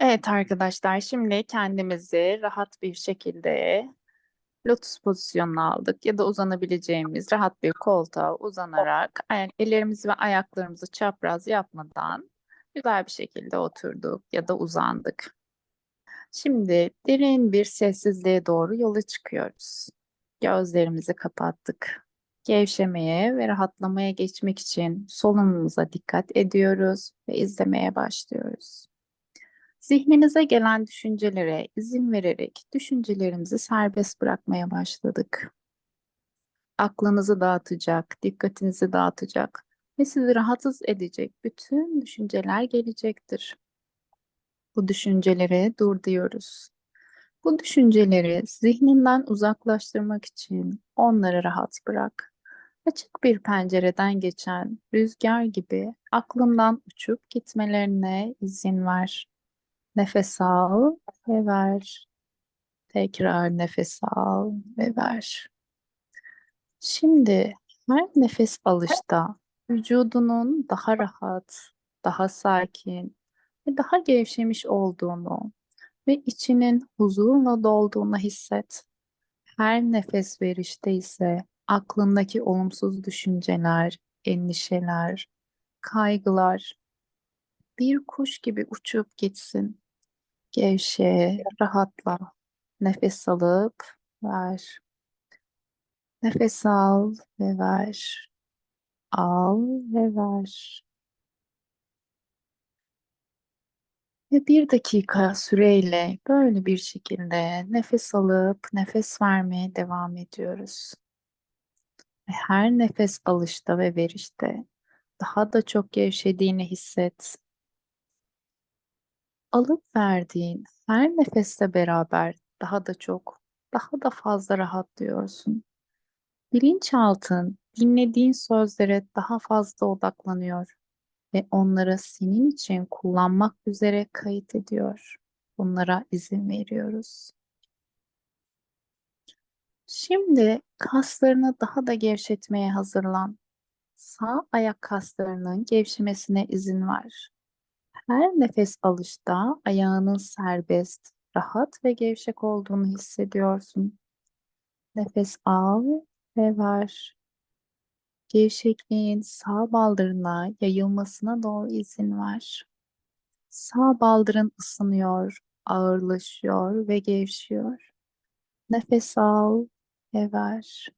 Evet arkadaşlar, şimdi kendimizi rahat bir şekilde lotus pozisyonuna aldık ya da uzanabileceğimiz rahat bir koltuğa uzanarak ayak, ellerimizi ve ayaklarımızı çapraz yapmadan güzel bir şekilde oturduk ya da uzandık. Şimdi derin bir sessizliğe doğru yola çıkıyoruz. Gözlerimizi kapattık. Gevşemeye ve rahatlamaya geçmek için solunumumuza dikkat ediyoruz ve izlemeye başlıyoruz. Zihninize gelen düşüncelere izin vererek düşüncelerimizi serbest bırakmaya başladık. Aklınızı dağıtacak, dikkatinizi dağıtacak ve sizi rahatsız edecek bütün düşünceler gelecektir. Bu düşüncelere dur diyoruz. Bu düşünceleri zihninden uzaklaştırmak için onları rahat bırak. Açık bir pencereden geçen rüzgar gibi aklından uçup gitmelerine izin ver. Nefes al ve ver. Tekrar nefes al ve ver. Şimdi her nefes alışta vücudunun daha rahat, daha sakin ve daha gevşemiş olduğunu ve içinin huzurla dolduğunu hisset. Her nefes verişte ise aklındaki olumsuz düşünceler, endişeler, kaygılar bir kuş gibi uçup gitsin. Gevşe, rahatla. Nefes alıp ver. Nefes al ve ver. Al ve ver. Ve bir dakika süreyle böyle bir şekilde nefes alıp nefes vermeye devam ediyoruz. Ve her nefes alışta ve verişte daha da çok gevşediğini hisset. Alıp verdiğin her nefeste beraber daha da çok, daha da fazla rahatlıyorsun. Bilinçaltın dinlediğin sözlere daha fazla odaklanıyor ve onları senin için kullanmak üzere kayıt ediyor. Bunlara izin veriyoruz. Şimdi kaslarını daha da gevşetmeye hazırlan. Sağ ayak kaslarının gevşemesine izin ver. Her nefes alışta ayağının serbest, rahat ve gevşek olduğunu hissediyorsun. Nefes al ve ver. Gevşekliğin sağ baldırına yayılmasına doğru izin ver. Sağ baldırın ısınıyor, ağırlaşıyor ve gevşiyor. Nefes al ve ver.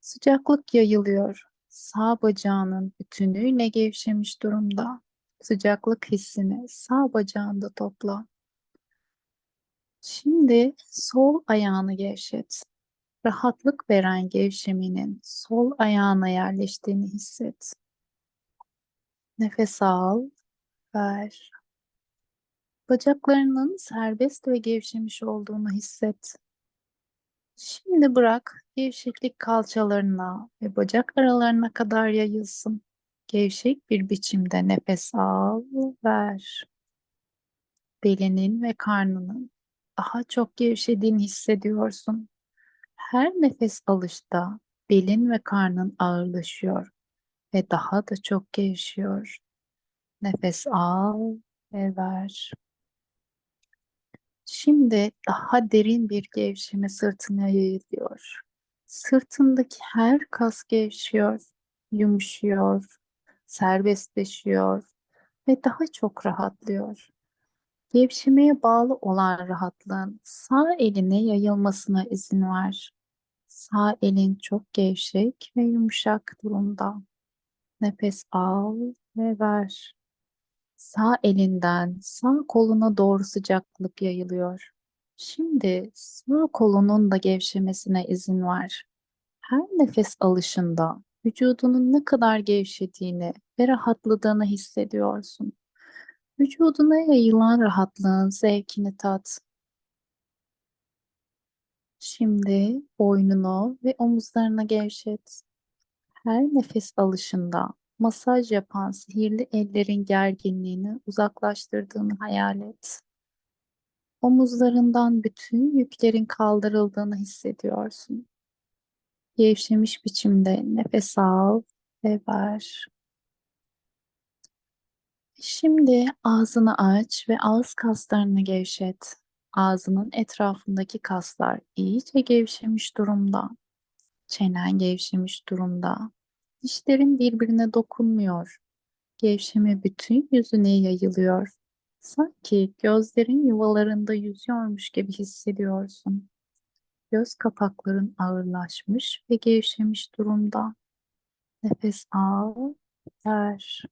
Sıcaklık yayılıyor. Sağ bacağının bütünüyle gevşemiş durumda. Sıcaklık hissini sağ bacağında topla. Şimdi sol ayağını gevşet. Rahatlık veren gevşemenin sol ayağına yerleştiğini hisset. Nefes al, ver. Bacaklarının serbest ve gevşemiş olduğunu hisset. Şimdi bırak gevşeklik kalçalarına ve bacak aralarına kadar yayılsın. Gevşek bir biçimde nefes al, ver. Belinin ve karnının daha çok gevşediğini hissediyorsun. Her nefes alışta belin ve karnın ağırlaşıyor ve daha da çok gevşiyor. Nefes al ve ver. Şimdi daha derin bir gevşeme sırtına yayılıyor. Sırtındaki her kas gevşiyor, yumuşuyor, serbestleşiyor ve daha çok rahatlıyor. Gevşemeye bağlı olan rahatlığın sağ eline yayılmasına izin ver. Sağ elin çok gevşek ve yumuşak durumda. Nefes al ve ver. Sağ elinden sağ koluna doğru sıcaklık yayılıyor. Şimdi sağ kolunun da gevşemesine izin ver. Her nefes alışında vücudunun ne kadar gevşediğini ve rahatladığını hissediyorsun. Vücuduna yayılan rahatlığın zevkini tat. Şimdi boynunu ve omuzlarını gevşet. Her nefes alışında masaj yapan sihirli ellerin gerginliğini uzaklaştırdığını hayal et. Omuzlarından bütün yüklerin kaldırıldığını hissediyorsun. Gevşemiş biçimde nefes al ve ver. Şimdi ağzını aç ve ağız kaslarını gevşet. Ağzının etrafındaki kaslar iyice gevşemiş durumda. Çenen gevşemiş durumda. Dişlerin birbirine dokunmuyor. Gevşeme bütün yüzüne yayılıyor. Sanki gözlerin yuvalarında yüzüyormuş gibi hissediyorsun. Göz kapakların ağırlaşmış ve gevşemiş durumda. Nefes al, ver.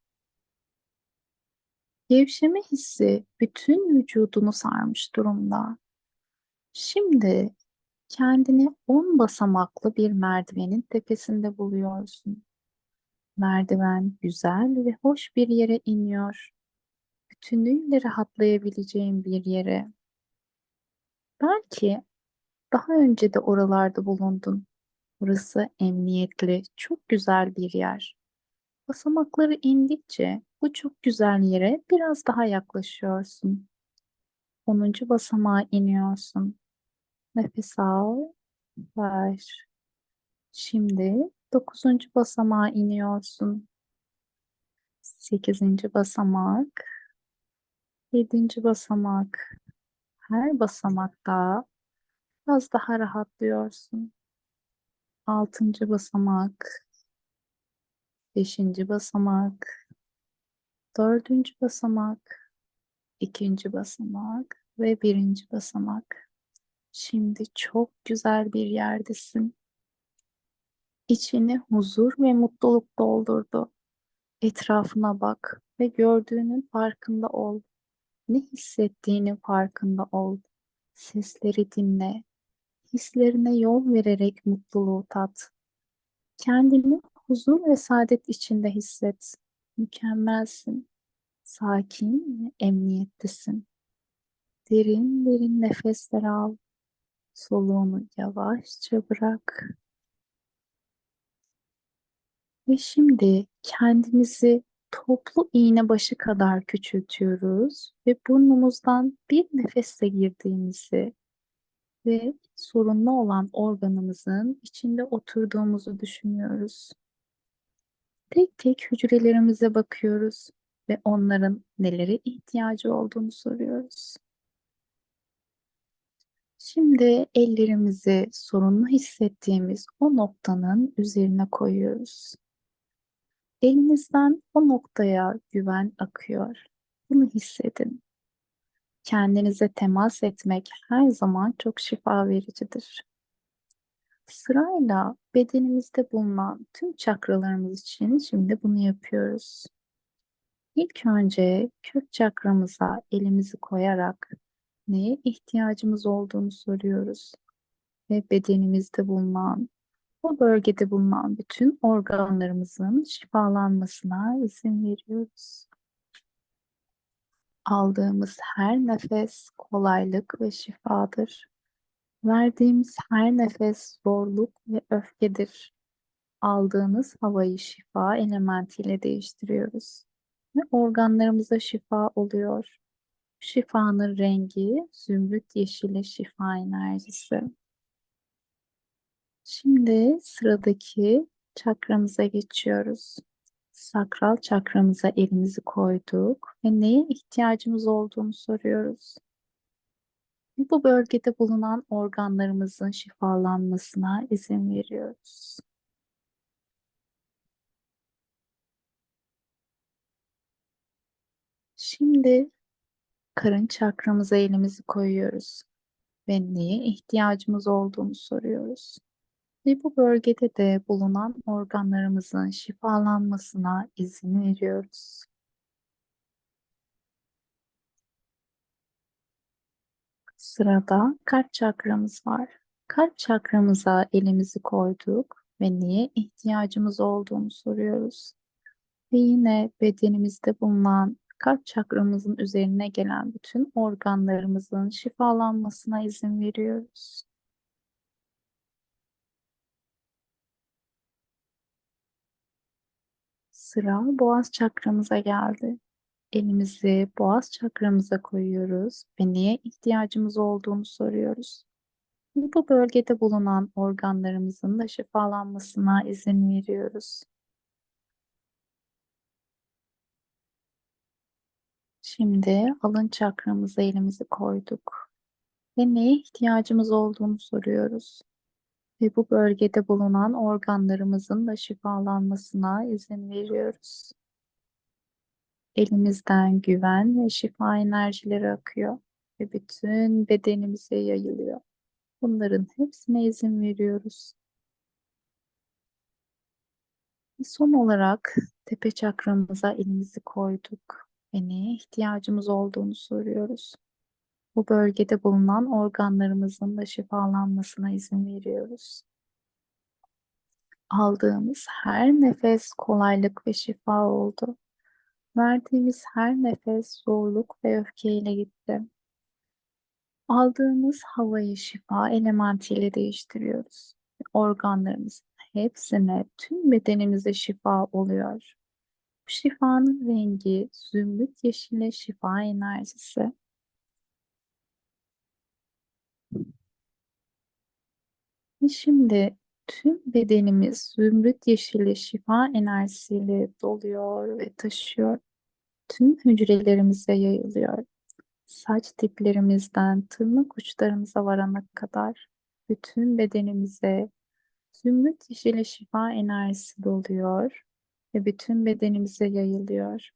Gevşeme hissi bütün vücudunu sarmış durumda. Şimdi kendini on basamaklı bir merdivenin tepesinde buluyorsun. Merdiven güzel ve hoş bir yere iniyor. Bütünüyle rahatlayabileceğin bir yere. Belki daha önce de oralarda bulundun. Burası emniyetli, çok güzel bir yer. Basamakları indikçe bu çok güzel yere biraz daha yaklaşıyorsun. Onuncu basamağa iniyorsun. Nefes al, ver. Şimdi dokuzuncu basamağa iniyorsun. Sekizinci basamak, yedinci basamak. Her basamakta biraz daha rahatlıyorsun. Altıncı basamak, beşinci basamak, dördüncü basamak, ikinci basamak ve birinci basamak. Şimdi çok güzel bir yerdesin. İçini huzur ve mutluluk doldurdu. Etrafına bak ve gördüğünün farkında ol. Ne hissettiğinin farkında ol. Sesleri dinle. Hislerine yol vererek mutluluğu tat. Kendini huzur ve saadet içinde hisset. Mükemmelsin. Sakin ve emniyettesin. Derin derin nefesler al. Soluğunu yavaşça bırak. Ve şimdi kendimizi toplu iğne başı kadar küçültüyoruz ve burnumuzdan bir nefesle girdiğimizi ve sorunlu olan organımızın içinde oturduğumuzu düşünüyoruz. Tek tek hücrelerimize bakıyoruz ve onların nelere ihtiyacı olduğunu soruyoruz. Şimdi ellerimizi sorunlu hissettiğimiz o noktanın üzerine koyuyoruz. Elinizden o noktaya güven akıyor. Bunu hissedin. Kendinize temas etmek her zaman çok şifa vericidir. Sırayla bedenimizde bulunan tüm çakralarımız için şimdi bunu yapıyoruz. İlk önce kök çakramıza elimizi koyarak neye ihtiyacımız olduğunu soruyoruz ve bedenimizde bulunan o bölgede bulunan bütün organlarımızın şifalanmasına izin veriyoruz. Aldığımız her nefes kolaylık ve şifadır. Verdiğimiz her nefes zorluk ve öfkedir. Aldığınız havayı şifa elementiyle değiştiriyoruz ve organlarımıza şifa oluyor. Şifanın rengi zümrüt yeşili şifa enerjisi. Şimdi sıradaki çakramıza geçiyoruz. Sakral çakramıza elimizi koyduk ve neye ihtiyacımız olduğunu soruyoruz. Bu bölgede bulunan organlarımızın şifalanmasına izin veriyoruz. Şimdi karın çakramıza elimizi koyuyoruz ve neye ihtiyacımız olduğunu soruyoruz. Ve bu bölgede de bulunan organlarımızın şifalanmasına izin veriyoruz. Sırada kalp çakramız var. Kalp çakramıza elimizi koyduk ve neye ihtiyacımız olduğunu soruyoruz. Ve yine bedenimizde bulunan kalp çakramızın üzerine gelen bütün organlarımızın şifalanmasına izin veriyoruz. Sıra boğaz çakramıza geldi. Elimizi boğaz çakramıza koyuyoruz ve neye ihtiyacımız olduğunu soruyoruz. Bu bölgede bulunan organlarımızın da şifalanmasına izin veriyoruz. Şimdi alın çakramıza elimizi koyduk ve neye ihtiyacımız olduğunu soruyoruz. Ve bu bölgede bulunan organlarımızın da şifalanmasına izin veriyoruz. Elimizden güven ve şifa enerjileri akıyor ve bütün bedenimize yayılıyor. Bunların hepsine izin veriyoruz. Ve son olarak tepe çakramıza elimizi koyduk ve neye ihtiyacımız olduğunu soruyoruz. Bu bölgede bulunan organlarımızın da şifalanmasına izin veriyoruz. Aldığımız her nefes kolaylık ve şifa oldu. Verdiğimiz her nefes zorluk ve öfkeyle gitti. Aldığımız havayı şifa elementiyle değiştiriyoruz. Organlarımızın hepsine, tüm bedenimize şifa oluyor. Bu şifanın rengi zümrüt yeşili şifa enerjisi. Şimdi tüm bedenimiz zümrüt yeşili şifa enerjisiyle doluyor ve taşıyor. Tüm hücrelerimize yayılıyor. Saç diplerimizden tırnak uçlarımıza varana kadar bütün bedenimize zümrüt yeşili şifa enerjisi doluyor ve bütün bedenimize yayılıyor.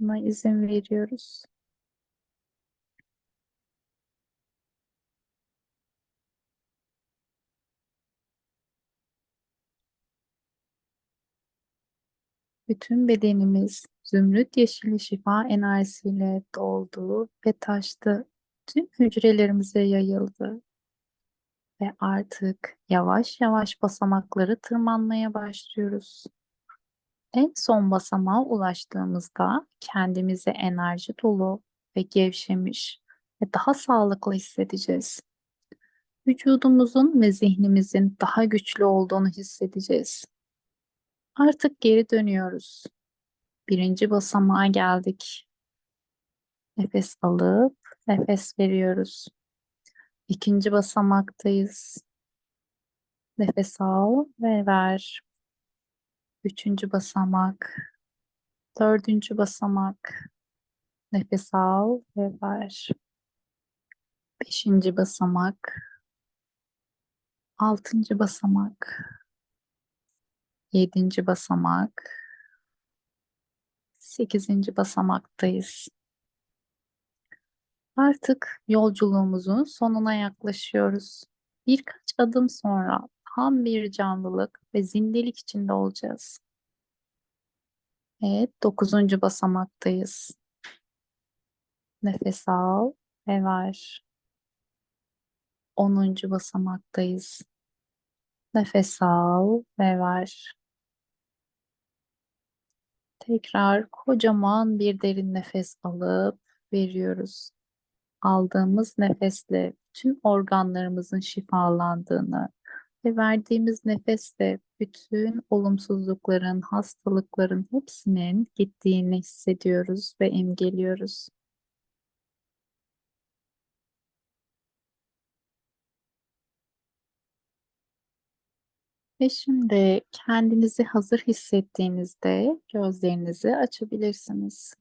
Buna izin veriyoruz. Bütün bedenimiz zümrüt yeşili şifa enerjisiyle doldu ve taştı. Tüm hücrelerimize yayıldı. Ve artık yavaş yavaş basamakları tırmanmaya başlıyoruz. En son basamağa ulaştığımızda kendimizi enerji dolu ve gevşemiş ve daha sağlıklı hissedeceğiz. Vücudumuzun ve zihnimizin daha güçlü olduğunu hissedeceğiz. Artık geri dönüyoruz. Birinci basamağa geldik. Nefes alıp nefes veriyoruz. İkinci basamaktayız. Nefes al ve ver. Üçüncü basamak. Dördüncü basamak. Nefes al ve ver. Beşinci basamak. Altıncı basamak. Yedinci basamak. Sekizinci basamaktayız. Artık yolculuğumuzun sonuna yaklaşıyoruz. Birkaç adım sonra tam bir canlılık ve zindelik içinde olacağız. Evet, dokuzuncu basamaktayız. Nefes al ve ver. Onuncu basamaktayız. Nefes al ve ver. Tekrar kocaman bir derin nefes alıp veriyoruz. Aldığımız nefesle tüm organlarımızın şifalandığını ve verdiğimiz nefesle bütün olumsuzlukların, hastalıkların hepsinin gittiğini hissediyoruz ve imgeliyoruz. Ve şimdi kendinizi hazır hissettiğinizde gözlerinizi açabilirsiniz.